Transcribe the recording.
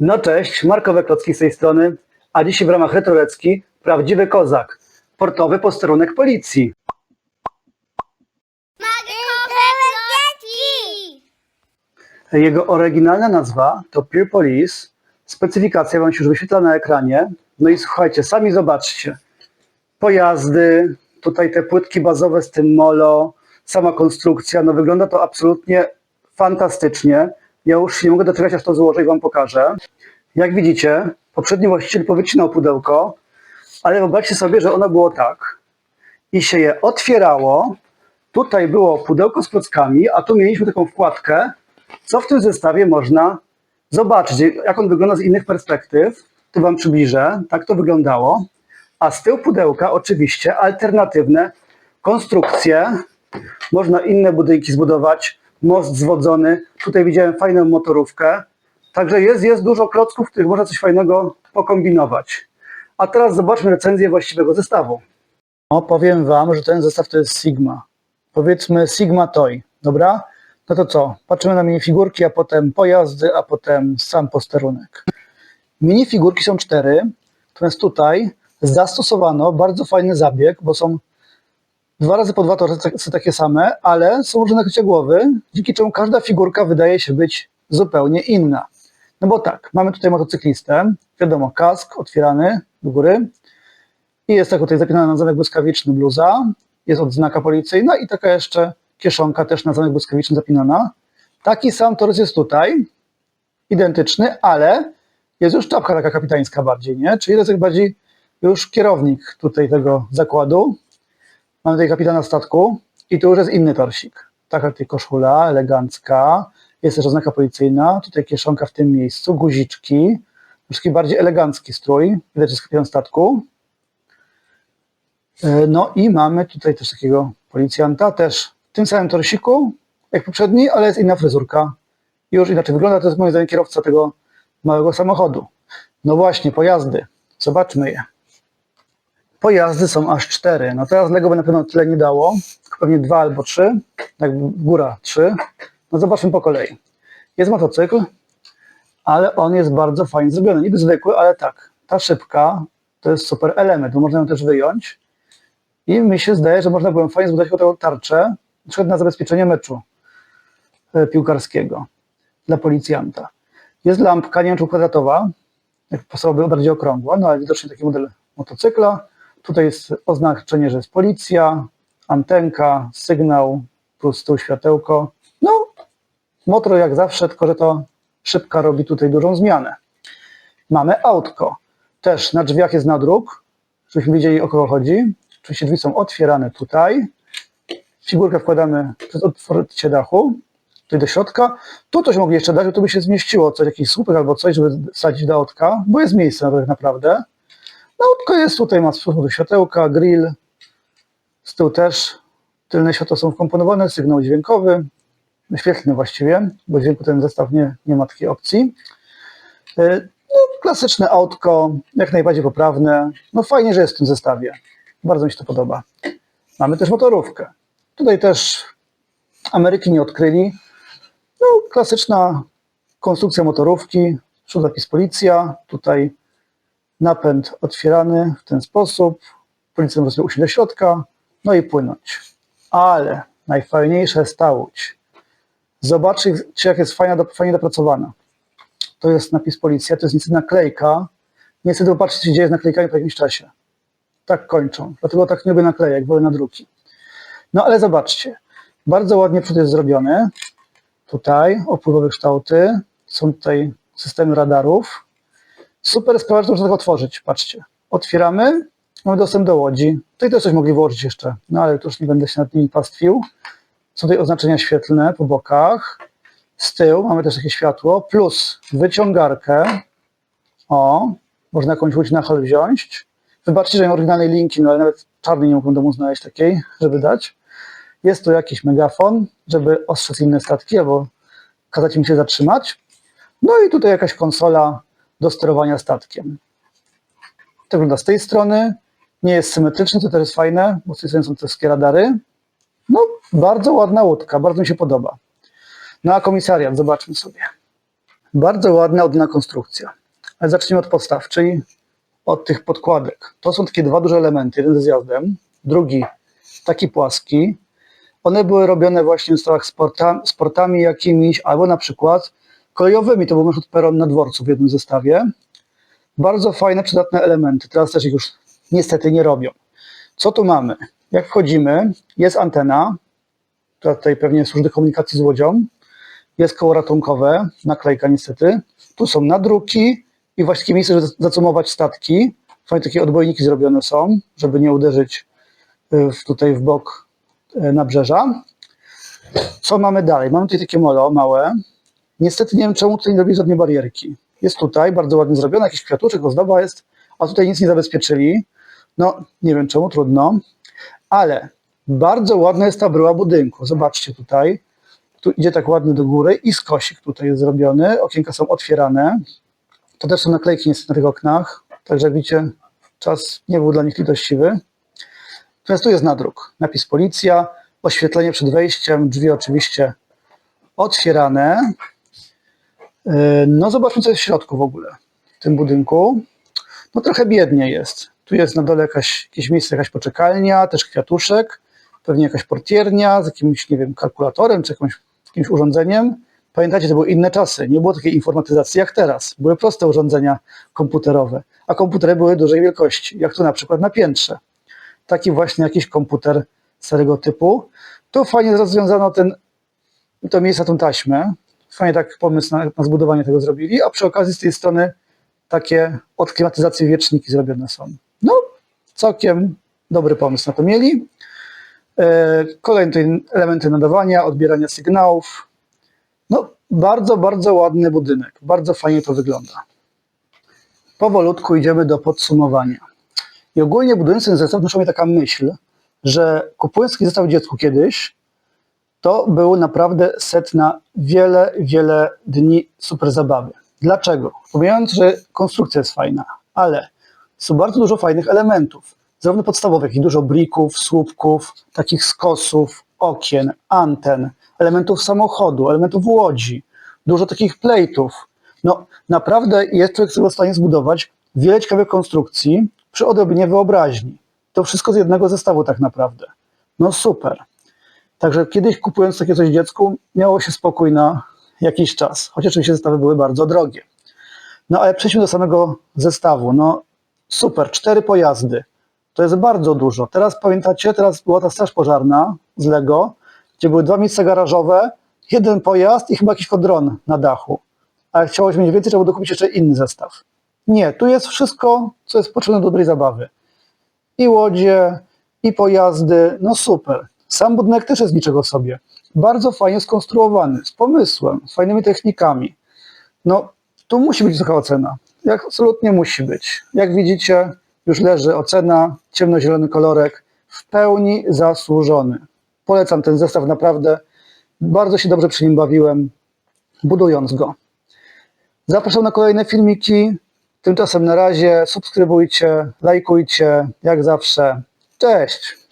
No cześć, Markowe Klocki z tej strony, a dzisiaj w ramach Retrolecki prawdziwy kozak, portowy posterunek policji. Jego oryginalna nazwa to Peer Police, specyfikacja Wam się już wyświetla na ekranie. No i słuchajcie, sami zobaczcie, pojazdy, tutaj te płytki bazowe z tym molo, sama konstrukcja, no wygląda to absolutnie fantastycznie. Ja już nie mogę doczekać, aż to złożę i Wam pokażę. Jak widzicie, poprzedni właściciel powycinał pudełko, ale wyobraźcie sobie, że ono było tak i się je otwierało. Tutaj było pudełko z klockami, a tu mieliśmy taką wkładkę, co w tym zestawie można zobaczyć, jak on wygląda z innych perspektyw. Tu Wam przybliżę, tak to wyglądało. A z tyłu pudełka oczywiście alternatywne konstrukcje. Można inne budynki zbudować, most zwodzony. Tutaj widziałem fajną motorówkę. Także jest, jest dużo klocków, w których można coś fajnego pokombinować. A teraz zobaczmy recenzję właściwego zestawu. O, powiem Wam, że ten zestaw to jest Sigma. Powiedzmy Sigma Toy, dobra? No to co? Patrzymy na minifigurki, a potem pojazdy, a potem sam posterunek. Minifigurki są cztery, natomiast tutaj zastosowano bardzo fajny zabieg, bo są dwa razy po dwa to są takie same, ale są różne nakrycia głowy, dzięki czemu każda figurka wydaje się być zupełnie inna. No bo tak, mamy tutaj motocyklistę, wiadomo, kask otwierany do góry i jest tak tutaj zapinana na zamek błyskawiczny bluza, jest odznaka policyjna i taka jeszcze kieszonka też na zamek błyskawiczny zapinana. Taki sam torus jest tutaj, identyczny, ale jest już czapka taka kapitańska bardziej, nie? Czyli to jest bardziej już kierownik tutaj tego zakładu. Mamy tutaj kapitana statku i tu już jest inny torsik. Taka tutaj koszula elegancka, jest też oznaka policyjna, tutaj kieszonka w tym miejscu, guziczki, taki bardziej elegancki strój, widać, jest kapitan statku. E, No i mamy tutaj też takiego policjanta, też w tym samym torsiku, jak poprzedni, ale jest inna fryzurka. Już inaczej wygląda, to jest moim zdaniem kierowca tego małego samochodu. No właśnie, pojazdy. Zobaczmy je. Pojazdy są aż cztery. No teraz Lego by na pewno tyle nie dało, pewnie dwa albo trzy, tak góra trzy. No zobaczmy po kolei. Jest motocykl, ale on jest bardzo fajnie zrobiony. Niby zwykły, ale tak, ta szybka to jest super element, bo można ją też wyjąć. I mi się zdaje, że można było fajnie zbudować taką tarczę, na przykład na zabezpieczenie meczu e, piłkarskiego dla policjanta. Jest lampka, nie wiem czy kwadratowa, jak pasowałaby bardziej okrągła, no ale widocznie taki model motocykla. Tutaj jest oznaczenie, że jest policja, antenka, sygnał, plus tu światełko. No, motor jak zawsze, tylko że to szybka robi tutaj dużą zmianę. Mamy autko. Też na drzwiach jest nadruk, żebyśmy wiedzieli o kogo chodzi. Oczywiście drzwi są otwierane tutaj. Figurkę wkładamy przez otwarcie dachu, tutaj do środka. Tu coś mogli jeszcze dać, bo tu by się zmieściło coś, jakiś słupek albo coś, żeby wsadzić do autka, bo jest miejsce na to tak naprawdę. Autko jest tutaj, ma do światełka, grill. Z tyłu też tylne światła są wkomponowane, sygnał dźwiękowy, świetlny właściwie, bo dźwięku ten zestaw nie, nie ma takiej opcji. Yy, No, klasyczne autko, jak najbardziej poprawne. No fajnie, że jest w tym zestawie. Bardzo mi się to podoba. Mamy też motorówkę. Tutaj też Ameryki nie odkryli. No, klasyczna konstrukcja motorówki. Przód napis policja. Tutaj napęd otwierany w ten sposób. Policjant sobie usiąść do środka. No i płynąć. Ale najfajniejsza jest ta łódź. Zobaczcie, jak jest fajnie dopracowana. To jest napis policja, to jest niestety naklejka. Niestety się dzieje z naklejkami po jakimś czasie. Tak kończą. Dlatego tak nie lubię naklejek, wolę na druki. No ale zobaczcie, bardzo ładnie przód jest zrobiony. Tutaj opływowe kształty, są tutaj systemy radarów. Super sprawa, że to można tak otworzyć, patrzcie. Otwieramy, mamy dostęp do łodzi. Tutaj też coś mogli włożyć jeszcze, no ale tu już nie będę się nad nimi pastwił. Są tutaj oznaczenia świetlne po bokach. Z tyłu mamy też takie światło, plus wyciągarkę. O, można jakąś łódź na hal wziąć. Wybaczcie, że nie oryginalnej linki, no ale nawet czarnej nie mogłem domu znaleźć takiej, żeby dać. Jest tu jakiś megafon, żeby ostrzec inne statki albo kazać im się zatrzymać. No i tutaj jakaś konsola do sterowania statkiem. To wygląda z tej strony. Nie jest symetryczny, to też jest fajne, bo z tej strony są wszystkie radary. No, bardzo ładna łódka, bardzo mi się podoba. No a komisariat, zobaczmy sobie. Bardzo ładna, odna konstrukcja. Ale zacznijmy od podstaw, czyli od tych podkładek. To są takie dwa duże elementy. Jeden ze zjazdem, drugi taki płaski. One były robione właśnie w stylach sporta, sportami jakimiś, albo na przykład kolejowymi. To był na przykład peron na dworcu w jednym zestawie. Bardzo fajne, przydatne elementy. Teraz też ich już niestety nie robią. Co tu mamy? Jak wchodzimy, jest antena, tutaj pewnie służy do komunikacji z łodzią. Jest koło ratunkowe, naklejka niestety. Tu są nadruki i właśnie takie miejsce, żeby zacumować statki. Fajne takie odbojniki zrobione są, żeby nie uderzyć y, w, tutaj w bok y, nabrzeża. Co mamy dalej? Mamy tutaj takie molo małe. Niestety nie wiem, czemu tutaj nie zrobili żadnej barierki. Jest tutaj, bardzo ładnie zrobione, jakiś kwiatuszek, ozdoba jest, a tutaj nic nie zabezpieczyli. No, nie wiem czemu, trudno. Ale bardzo ładna jest ta bryła budynku. Zobaczcie tutaj. Tu idzie tak ładnie do góry i skosik tutaj jest zrobiony. Okienka są otwierane. To też są naklejki niestety na tych oknach. Także jak widzicie, czas nie był dla nich litościwy. Natomiast tu jest nadruk. Napis policja, oświetlenie przed wejściem, drzwi oczywiście otwierane. Yy, No zobaczmy, co jest w środku w ogóle w tym budynku. No trochę biednie jest. Tu jest na dole jakaś, jakieś miejsce, jakaś poczekalnia, też kwiatuszek, pewnie jakaś portiernia z jakimś, nie wiem, kalkulatorem czy jakimś, jakimś urządzeniem. Pamiętacie, to były inne czasy, nie było takiej informatyzacji jak teraz. Były proste urządzenia komputerowe, a komputery były dużej wielkości, jak tu na przykład na piętrze. Taki właśnie jakiś komputer starego typu. Tu fajnie rozwiązano ten, to miejsce, tą taśmę. Fajnie tak pomysł na, na zbudowanie tego zrobili, a przy okazji z tej strony takie od klimatyzacji wieczniki zrobione są. No, całkiem dobry pomysł na to mieli. E, Kolejne tutaj elementy nadawania, odbierania sygnałów. No, bardzo, bardzo ładny budynek. Bardzo fajnie to wygląda. Powolutku idziemy do podsumowania. I ogólnie budując ten zestaw, doszła mi taka myśl, że kupując taki zestaw dziecku kiedyś, to był naprawdę set na wiele, wiele dni super zabawy. Dlaczego? Pomijając, że konstrukcja jest fajna, ale są bardzo dużo fajnych elementów, zarówno podstawowych, jak i dużo brików, słupków, takich skosów, okien, anten, elementów samochodu, elementów łodzi, dużo takich plejtów. No naprawdę jest człowiek sobie w stanie zbudować wiele ciekawych konstrukcji przy odrobinie wyobraźni. To wszystko z jednego zestawu tak naprawdę. No super. Także kiedyś kupując takie coś dziecku, miało się spokój na jakiś czas, chociaż oczywiście zestawy były bardzo drogie. No ale przejdźmy do samego zestawu. No super, cztery pojazdy. To jest bardzo dużo. Teraz pamiętacie, teraz była ta straż pożarna z Lego, gdzie były dwa miejsca garażowe, jeden pojazd i chyba jakiś dron na dachu. Ale chciałoś mieć więcej, trzeba było dokupić jeszcze inny zestaw. Nie, tu jest wszystko, co jest potrzebne do dobrej zabawy. I łodzie, i pojazdy, no super. Sam budynek też jest niczego sobie. Bardzo fajnie skonstruowany, z pomysłem, z fajnymi technikami. No, tu musi być taka ocena. Jak absolutnie musi być. Jak widzicie, już leży ocena, ciemnozielony kolorek, w pełni zasłużony. Polecam ten zestaw naprawdę. Bardzo się dobrze przy nim bawiłem, budując go. Zapraszam na kolejne filmiki. Tymczasem na razie subskrybujcie, lajkujcie, jak zawsze. Cześć!